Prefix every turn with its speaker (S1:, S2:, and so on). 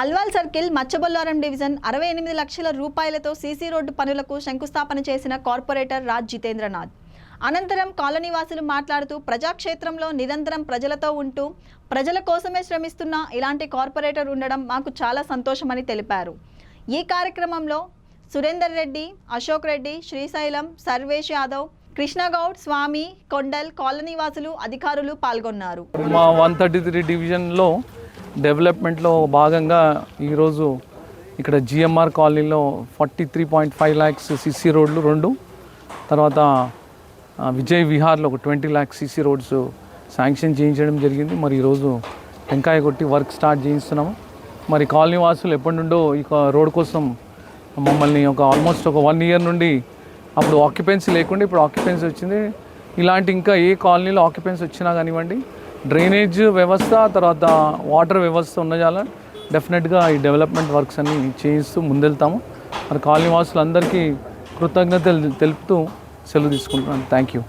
S1: Alwal circle Machabollaram division అరవై ఎనిమిది లక్షల రూపాయలతో సీసీ రోడ్డు పనులకు శంకుస్థాపన చేసిన కార్పొరేటర్ రాజ్ జితేంద్రనాథ్. అనంతరం కాలనీవాసులు మాట్లాడుతూ ప్రజాక్షేత్రంలో నిరంతరం ప్రజలతో ఉంటూ ప్రజల కోసమే శ్రమిస్తున్న ఇలాంటి కార్పొరేటర్ ఉండడం మాకు చాలా సంతోషమని తెలిపారు. ఈ కార్యక్రమంలో సురేందర్ రెడ్డి అశోక్ రెడ్డి శ్రీశైలం సర్వేష్ యాదవ్ కృష్ణగౌడ్ స్వామి కొండల్ కాలనీవాసులు అధికారులు పాల్గొన్నారు.
S2: మా వన్ థర్టీ త్రీ డివిజన్లో డెవలప్మెంట్లో భాగంగా ఈరోజు ఇక్కడ జిఎంఆర్ కాలనీలో forty three point five lakhs CC రోడ్లు రెండు తర్వాత విజయ్ విహార్లో ఒక twenty lakhs CC roads sanction చేయించడం జరిగింది. మరి ఈరోజు టెంకాయ కొట్టి వర్క్ స్టార్ట్ చేయిస్తున్నాము. మరి కాలనీ వాసులు ఎప్పటి నుండో ఈ రోడ్ కోసం మమ్మల్ని ఒక ఆల్మోస్ట్ ఒక వన్ ఇయర్ నుండి అప్పుడు ఆక్యుపెన్సీ లేకుండా ఇప్పుడు ఆక్యుపెన్సీ వచ్చింది. ఇలాంటి ఇంకా ఏ కాలనీలో ఆక్యుపెన్సీ వచ్చినా కానివ్వండి డ్రైనేజ్ వ్యవస్థ తర్వాత వాటర్ వ్యవస్థ ఉన్న చాలా. డెఫినెట్గా ఈ డెవలప్మెంట్ వర్క్స్ అన్ని చేయిస్తూ ముందెళ్తాము. మరి కాలనీ వాసులందరికీ కృతజ్ఞతలు తెలుపుతూ సెలవు తీసుకుంటున్నాను. Thank you